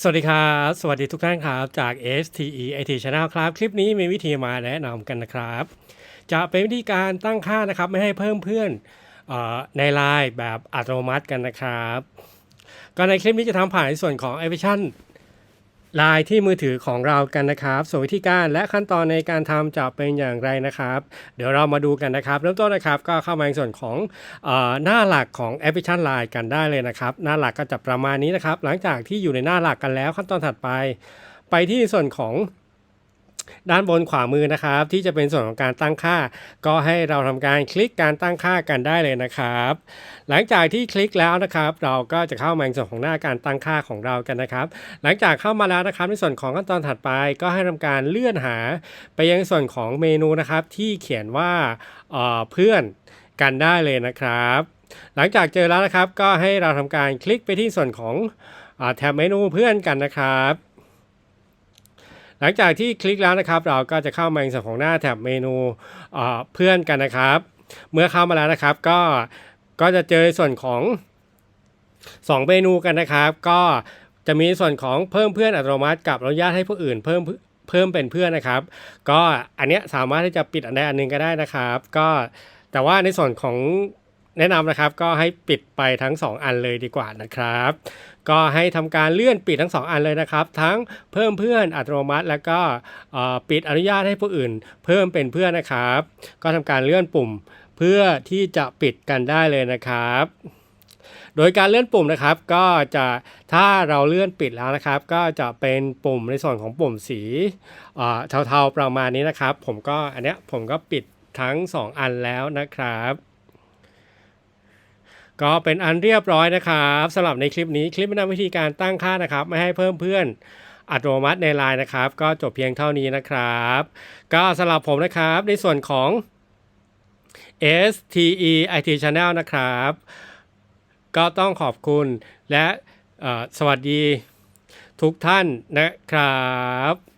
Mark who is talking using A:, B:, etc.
A: สวัสดีครับ สวัสดีทุกท่านครับ จาก STE IT Channel ครับ คลิปนี้มีวิธีมาแนะนำกันนะครับ จะเป็นวิธีการตั้งค่านะครับ ไม่ให้เพิ่มเพื่อนออในไลน์แบบอัตโนมัติกันนะครับ ก็ในคลิปนี้จะทำผ่านในส่วนของแอปพลิเคชัน ลายที่มือถือของเรากันนะครับ ส่วนวิธีการและขั้นตอนในการทำจะเป็นอย่างไรนะครับ เดี๋ยวเรามาดูกันนะครับ เริ่มต้นนะครับก็เข้ามาในส่วนของอหน้าหลักของแอปพลิเคชันไลน์กันได้เลยนะครับ หน้าหลักก็จะประมาณนี้นะครับ หลังจากที่อยู่ในหน้าหลักกันแล้วขั้นตอนถัดไป ไปที่ส่วนของ ด้านบนขวามือนะครับ ที่จะเป็นส่วนของการตั้งค่า ก็ให้เราทำการคลิกการตั้งค่ากันได้เลยนะครับ หลังจากที่คลิกแล้วนะครับ เราก็จะเข้ามาในส่วนของหน้าการตั้งค่าของเรากันนะครับ หลังจากเข้ามาแล้วนะครับ ในส่วนของขั้นตอนถัดไป ก็ให้ทำการเลื่อนหา ไปยังส่วนของเมนูนะครับ ที่เขียนว่าเออเพื่อนกันได้เลยนะครับ หลังจากเจอแล้วนะครับ ก็ให้เราทำการคลิกไปที่ส่วนของแท็บเมนูเพื่อนกันนะครับ หลังจากที่คลิกแล้วนะครับ เราก็จะเข้ามาในส่วนของหน้าแท็บเมนูเพื่อนกันนะครับ เมื่อเข้ามาแล้วนะครับก็ก็จะเจอส่วนของ 2 เมนูกันนะครับ ก็จะมีส่วนของเพิ่มเพื่อนอัตโนมัติกับอนุญาตให้ผู้อื่นเพิ่มเพิ่มเป็นเพื่อนนะครับ ก็อันเนี้ยสามารถที่จะปิดอันใดอันหนึ่งก็ได้นะครับ ก็แต่ว่าในส่วนของ แนะนำนะครับก็ให้ปิดไปทั้ง 2 อันเลยดีกว่านะครับ ก็ให้ทำการเลื่อนปิดทั้ง 2 อันเลยนะครับ ทั้งเพิ่มเพื่อนอัตโนมัติ แล้วก็ปิดอนุญาตให้ผู้อื่น เพิ่มเป็นเพื่อนนะครับ ก็ทำการเลื่อนปุ่มเพื่อที่จะปิดกันได้เลยนะครับโดยการเลื่อนปุ่มนะครับก็จะถ้าเราเลื่อนปิดแล้วนะครับ ก็จะเป็นปุ่มในส่วนของปุ่มสีเอ่อเทาๆประมาณนี้นะครับ ผมก็อันเนี้ยผมก็ปิดทั้ง 2 อันแล้วนะครับ ก็เป็นอันเรียบร้อยนะครับสำหรับในคลิปนี้คลิปแนะนำวิธีการตั้งค่านะครับ ไม่ให้เพิ่มเพื่อนอัตโนมัติในไลน์นะครับ ก็จบเพียงเท่านี้นะครับ ก็สำหรับผมนะครับ ในส่วนของ STE IT Channel นะครับ ก็ต้องขอบคุณและสวัสดีทุกท่านนะครับ